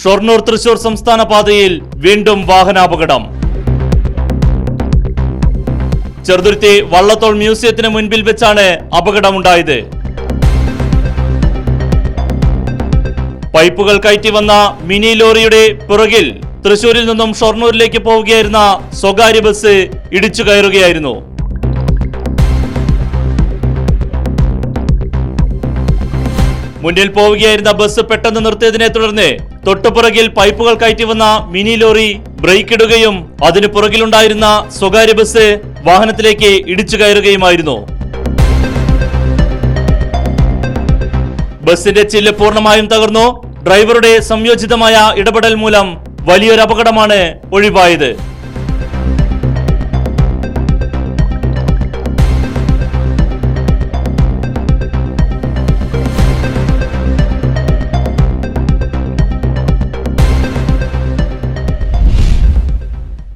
ഷൊർണൂർ തൃശൂർ സംസ്ഥാന പാതയിൽ വീണ്ടും വാഹനാപകടം. ചെറുതുരുത്തി വള്ളത്തോൾ മ്യൂസിയത്തിന് മുൻപിൽ വെച്ചാണ് അപകടമുണ്ടായത്. പൈപ്പുകൾ കയറ്റി വന്ന മിനി ലോറിയുടെ പുറകിൽ തൃശൂരിൽ നിന്നും ഷൊർണൂരിലേക്ക് പോവുകയായിരുന്ന സ്വകാര്യ ബസ് ഇടിച്ചു കയറുകയായിരുന്നു. മുന്നിൽ പോവുകയായിരുന്ന ബസ് പെട്ടെന്ന് നിർത്തിയതിനെ തുടർന്ന് തൊട്ടുപുറകിൽ പൈപ്പുകൾ കയറ്റി വന്ന മിനി ലോറി ബ്രേക്ക് ഇടുകയും അതിന് പുറകിലുണ്ടായിരുന്ന സ്വകാര്യ ബസ് വാഹനത്തിലേക്ക് ഇടിച്ചു കയറുകയുമായിരുന്നു. ബസിന്റെ ചില്ല് പൂർണമായും തകർന്നു. ഡ്രൈവറുടെ സംയോജിതമായ ഇടപെടൽ മൂലം വലിയൊരു അപകടമാണ് ഒഴിവായത്.